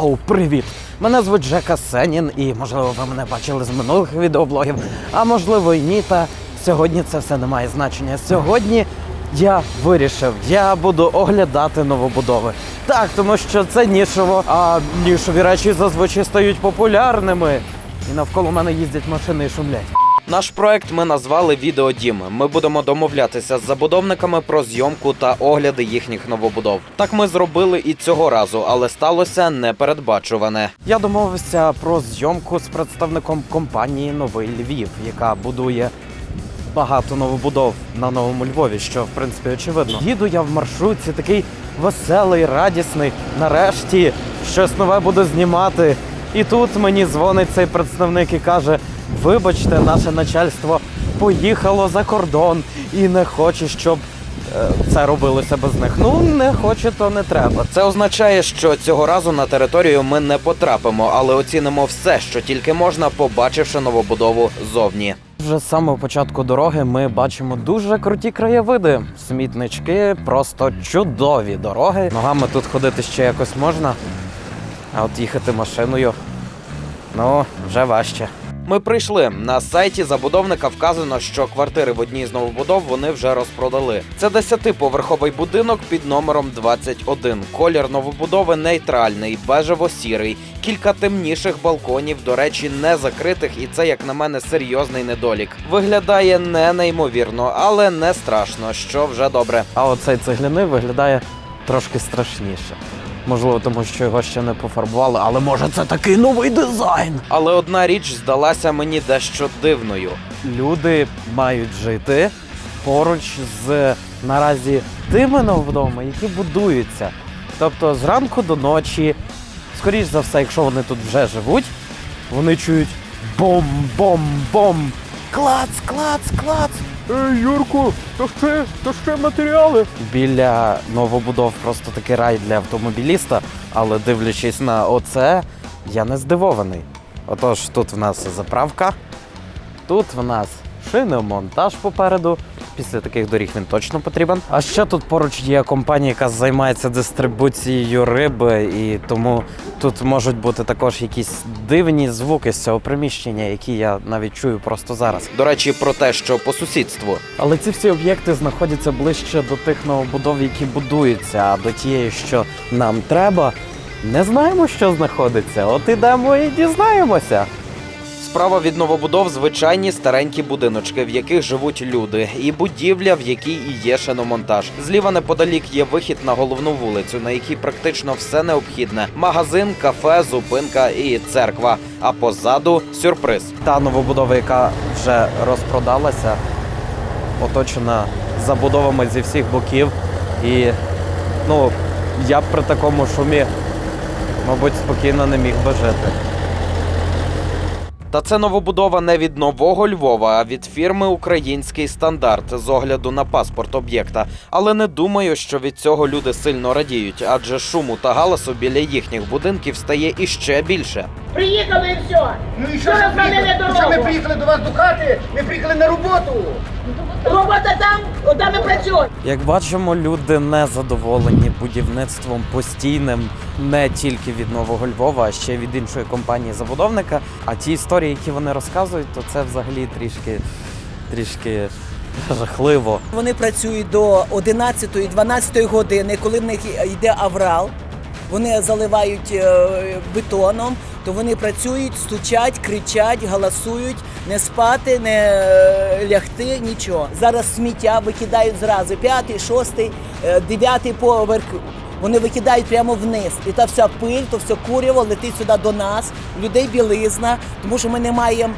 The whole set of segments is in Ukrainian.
Йоу, привіт! Мене звуть Жека Сенін, і можливо ви мене бачили з минулих відеоблогів, а можливо і ні. Та сьогодні це все не має значення. Сьогодні я вирішив, я буду оглядати новобудови. Так, тому що це нішево, а нішові речі зазвичай стають популярними. І навколо мене їздять машини і шумлять. Наш проект ми назвали Відеодім. Ми будемо домовлятися з забудовниками про зйомку та огляди їхніх новобудов. Так ми зробили і цього разу, але сталося непередбачуване. Я домовився про зйомку з представником компанії Новий Львів, яка будує багато новобудов на новому Львові, що в принципі очевидно. Їду я в маршрутці, такий веселий, радісний. Нарешті щось нове буду знімати. І тут мені дзвонить цей представник і каже: Вибачте, наше начальство поїхало за кордон і не хоче, щоб. е, Це робилося без них. Ну не хоче, то не треба. Це означає, що цього разу на територію ми не потрапимо, але оцінимо все, що тільки можна, побачивши новобудову зовні. Вже з самого початку дороги ми бачимо дуже круті краєвиди. Смітнички, просто чудові дороги. Ногами тут ходити ще якось можна. А от їхати машиною ну вже важче. Ми прийшли на сайті забудовника. Вказано, що квартири в одній з новобудов вони вже розпродали. Це 10-поверховий будинок під номером 21. Колір новобудови нейтральний, бежево-сірий, кілька темніших балконів, до речі, не закритих, і це, як на мене, серйозний недолік. Виглядає не неймовірно, але не страшно, що вже добре. А оцей цегляний виглядає трошки страшніше. Можливо, тому що його ще не пофарбували, але може це такий новий дизайн. Але одна річ здалася мені дещо дивною. Люди мають жити поруч з наразі тими новобудовами, які будуються. Тобто зранку до ночі, скоріш за все, якщо вони тут вже живуть, вони чують бом-бом-бом. Клац, клац, клац. Ей, Юрку, то ще, то ще матеріали. біля новобудов просто такий рай для автомобіліста, але дивлячись на оце, я не здивований. Отож, тут в нас заправка, тут в нас шиномонтаж попереду. Після таких доріг він точно потрібен. А ще тут поруч є компанія, яка займається дистрибуцією риби, і тому тут можуть бути також якісь дивні звуки з цього приміщення, які я навіть чую просто зараз. До речі, про те, що по сусідству. Але ці всі об'єкти знаходяться ближче до тих новобудов, які будуються, а до тієї, що нам треба, не знаємо, що знаходиться. От ідемо і дізнаємося. Справа від новобудов звичайні старенькі будиночки, в яких живуть люди, і будівля, в якій і є шиномонтаж. Зліва неподалік є вихід на головну вулицю, на якій практично все необхідне: магазин, кафе, зупинка і церква. А позаду сюрприз. Та новобудова, яка вже розпродалася, оточена забудовами зі всіх боків. І ну я б при такому шумі, мабуть, спокійно не міг би жити. Та це новобудова не від нового Львова, а від фірми Український стандарт з огляду на паспорт об'єкта. Але не думаю, що від цього люди сильно радіють, адже шуму та галасу біля їхніх будинків стає іще більше. Приїхали і все. Ну і Що що ж ми приїхали? дорогу? Що ми приїхали до вас до хати? Ми приїхали на роботу. Робота там, от ми працюємо. Як бачимо, люди не задоволені будівництвом постійним не тільки від нового Львова, а ще й від іншої компанії забудовника. А ті історії, які вони розказують, то це взагалі трішки трішки жахливо. Вони працюють до 11-12 години, коли в них йде аврал. Вони заливають е, бетоном, то вони працюють, стучать, кричать, галасують, не спати, не е, лягти, нічого. Зараз сміття викидають зразу п'ятий, шостий, е, дев'ятий поверх. Вони викидають прямо вниз. І та вся пиль, то все куряво летить сюди до нас, людей білизна, тому що ми не маємо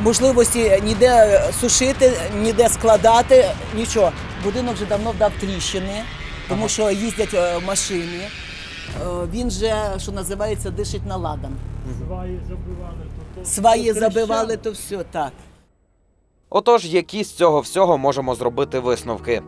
можливості ніде сушити, ніде складати, нічого. Будинок вже давно вдав тріщини, тому що їздять машини. Е, Він же, що називається, дишить на ладан. Сваї забивали, то то. Сваї то забивали, то все так. Отож, які з цього всього можемо зробити висновки?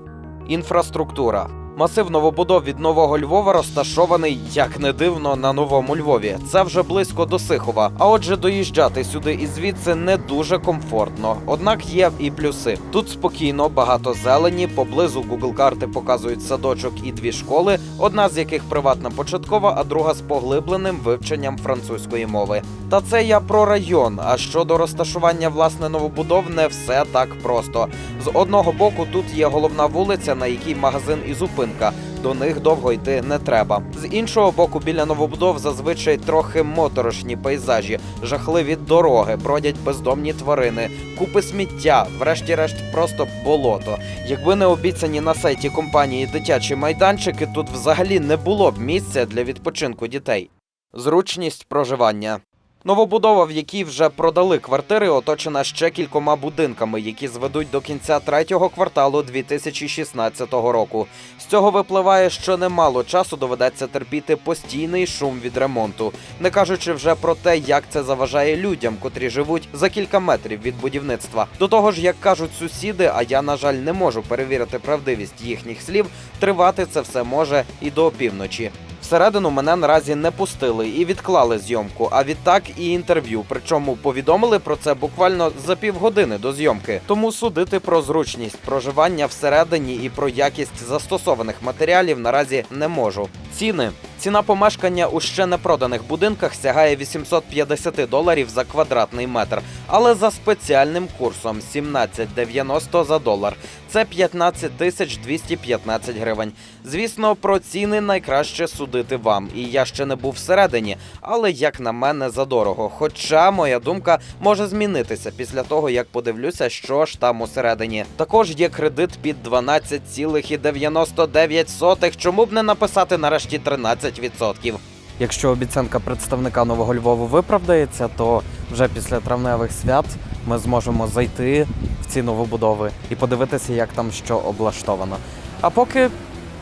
Інфраструктура. Масив новобудов від нового Львова розташований, як не дивно, на новому Львові. Це вже близько до Сихова. А отже, доїжджати сюди і звідси не дуже комфортно. Однак є і плюси. Тут спокійно, багато зелені. Поблизу Google карти показують садочок і дві школи, одна з яких приватна початкова, а друга з поглибленим вивченням французької мови. Та це я про район. А щодо розташування власне новобудов, не все так просто. З одного боку тут є головна вулиця, на якій магазин і зупинка. До них довго йти не треба. З іншого боку, біля новобудов зазвичай трохи моторошні пейзажі, жахливі дороги, бродять бездомні тварини, купи сміття, врешті-решт, просто болото. Якби не обіцяні на сайті компанії дитячі майданчики, тут взагалі не було б місця для відпочинку дітей. Зручність проживання. Новобудова, в якій вже продали квартири, оточена ще кількома будинками, які зведуть до кінця третього кварталу 2016 року. З цього випливає, що немало часу доведеться терпіти постійний шум від ремонту, не кажучи вже про те, як це заважає людям, котрі живуть за кілька метрів від будівництва. До того ж, як кажуть сусіди, а я на жаль не можу перевірити правдивість їхніх слів. Тривати це все може і до опівночі. Всередину мене наразі не пустили і відклали зйомку, а відтак і інтерв'ю. Причому повідомили про це буквально за півгодини до зйомки. Тому судити про зручність проживання всередині і про якість застосованих матеріалів наразі не можу. Ціни. Ціна помешкання у ще не проданих будинках сягає 850 доларів за квадратний метр, але за спеціальним курсом 17,90 за долар. Це 15 тисяч 215 гривень. Звісно, про ціни найкраще судити вам. І я ще не був всередині, але як на мене задорого. Хоча моя думка може змінитися після того, як подивлюся, що ж там усередині. Також є кредит під 12,99. Чому б не написати нарешті 13%? Якщо обіцянка представника Нового Львову виправдається, то вже після травневих свят ми зможемо зайти в ці новобудови і подивитися, як там що облаштовано. А поки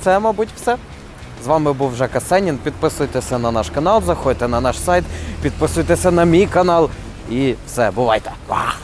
це, мабуть, все. З вами був Жека Сенін. Підписуйтеся на наш канал, заходьте на наш сайт, підписуйтеся на мій канал. І все, бувайте! Ва!